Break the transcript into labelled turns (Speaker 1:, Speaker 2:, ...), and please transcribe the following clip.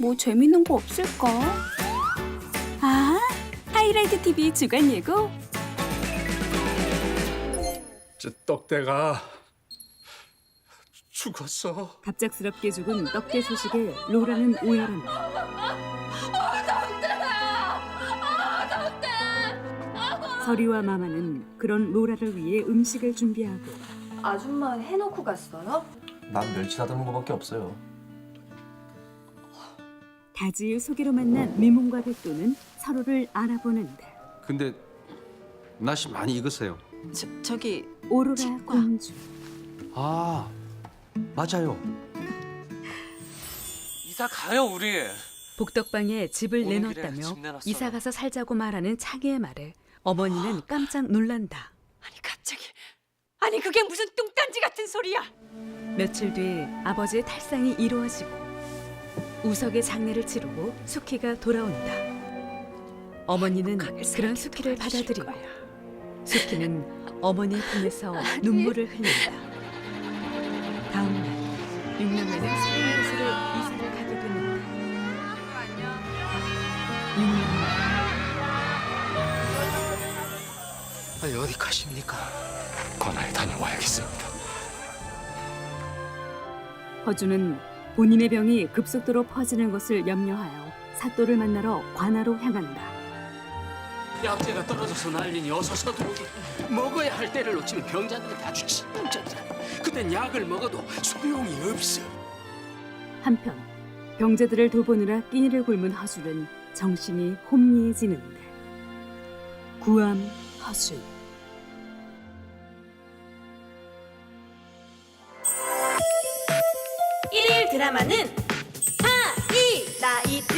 Speaker 1: 뭐 재밌는 거 없을까? 아, 하이라이트 TV 주간 예고?
Speaker 2: 저 떡대가 죽었어.
Speaker 1: 갑작스럽게 죽은 떡대 소식에 로라는 오열한다. 서리와 마마는 그런 로라를 위해 음식을 준비하고
Speaker 3: 아줌마 해놓고 갔어요?
Speaker 4: 난 멸치 다듬은 거밖에 없어요.
Speaker 1: 다지의 소개로 만난 미몽과 백도는 서로를 알아보는데
Speaker 5: 근데 날씨 많이 익으세요.
Speaker 6: 저, 저기
Speaker 1: 오로라
Speaker 6: 치과.
Speaker 1: 공주
Speaker 5: 아 맞아요.
Speaker 7: 이사 가요 우리.
Speaker 8: 복덕방에 집을
Speaker 7: 오는 길에
Speaker 8: 내놓았다며
Speaker 7: 집 내놨어요.
Speaker 8: 이사 가서 살자고 말하는 차기의 말에 어머니는 깜짝 놀란다.
Speaker 6: 아니 갑자기 아니 그게 무슨 뚱딴지 같은 소리야?
Speaker 8: 며칠 뒤 아버지의 탈상이 이루어지고 우석의 장례를 치르고 수키가 돌아온다. 어머니는 그런
Speaker 6: 도와주실
Speaker 8: 받아들이고. 수키는 어머니의 품에서 눈물을 흘린다. 다음 날 육남매는 곳으로 이사를 가게 됩니다. 육남매
Speaker 7: 아니 어디 가십니까?
Speaker 2: 관아에 다녀와야겠습니다.
Speaker 1: 허주는 본인의 병이 급속도로 퍼지는 것을 염려하여 사또를 만나러 관아로 향한다.
Speaker 7: 약재가 떨어져서 난리니 어서 서두르게. 먹어야 할 때를 놓치면 병자들은 아주 진동적이라. 그땐 약을 먹어도 소용이 없어.
Speaker 1: 한편 병자들을 돌보느라 끼니를 굶은 허주는 정신이 혼미해지는데 구암 허주
Speaker 9: 드라마는 하이 나이.